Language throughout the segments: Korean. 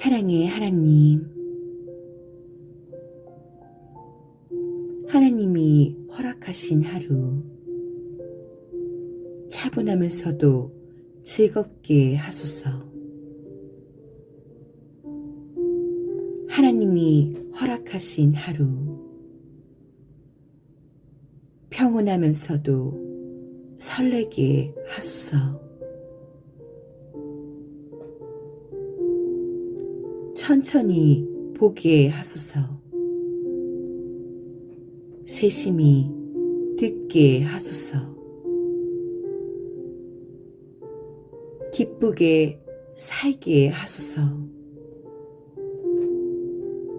사랑의 하나님, 하나님이 허락하신 하루, 차분하면서도 즐겁게 하소서. 하나님이 허락하신 하루, 평온하면서도 설레게 하소서. 천천히 보게 하소서. 세심히 듣게 하소서. 기쁘게 살게 하소서.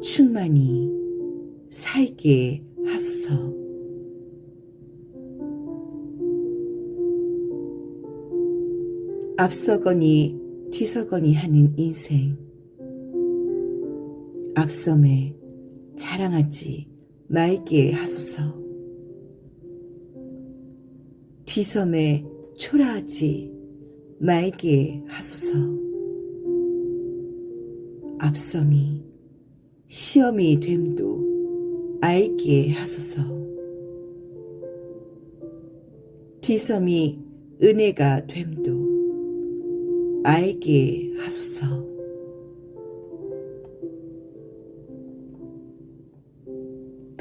충만히 살게 하소서. 앞서거니 뒤서거니 하는 인생. 앞섬에 자랑하지 말게 하소서. 뒤섬에 초라하지 말게 하소서. 앞섬이 시험이 됨도 알게 하소서. 뒤섬이 은혜가 됨도 알게 하소서.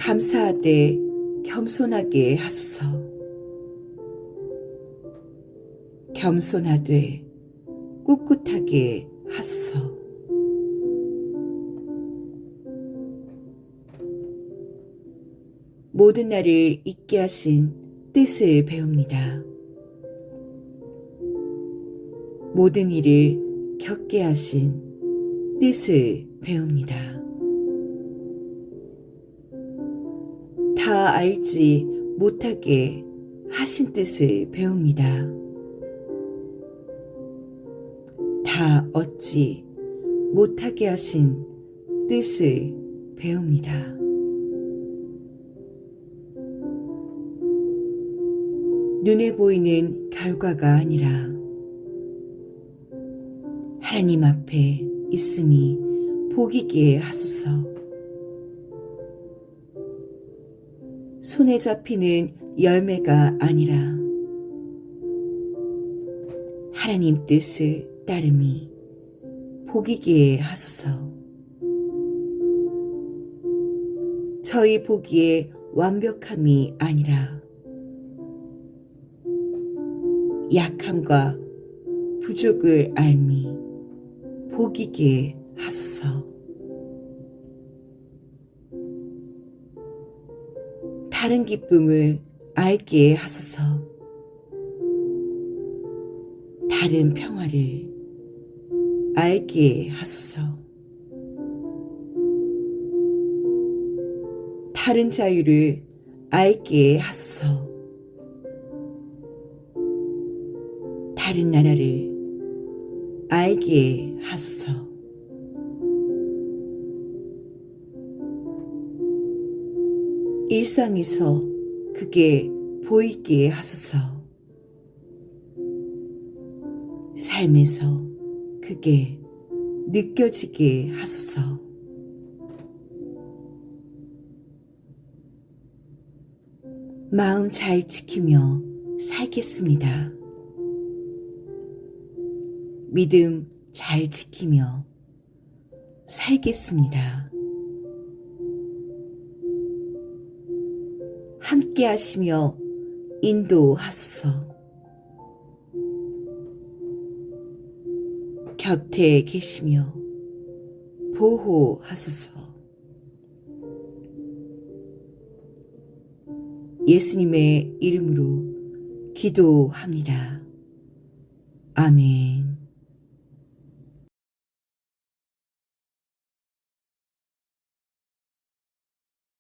감사하되 겸손하게 하소서. 겸손하되 꿋꿋하게 하소서. 모든 날을 잊게 하신 뜻을 배웁니다. 모든 일을 겪게 하신 뜻을 배웁니다. 다 알지 못하게 하신 뜻을 배웁니다. 다 얻지 못하게 하신 뜻을 배웁니다. 눈에 보이는 결과가 아니라 하나님 앞에 있음이 복이게 하소서. 손에 잡히는 열매가 아니라 하나님 뜻을 따름이 복이게 하소서. 저희 보기에 완벽함이 아니라 약함과 부족을 알미 복이게 하소서. 다른 기쁨을 알게 하소서. 다른 평화를 알게 하소서. 다른 자유를 알게 하소서. 다른 나라를 알게 하소서. 일상에서 그게 보이게 하소서. 삶에서 그게 느껴지게 하소서. 마음 잘 지키며 살겠습니다. 믿음 잘 지키며 살겠습니다. 함께 하시며 인도하소서. 곁에 계시며 보호하소서. 예수님의 이름으로 기도합니다. 아멘.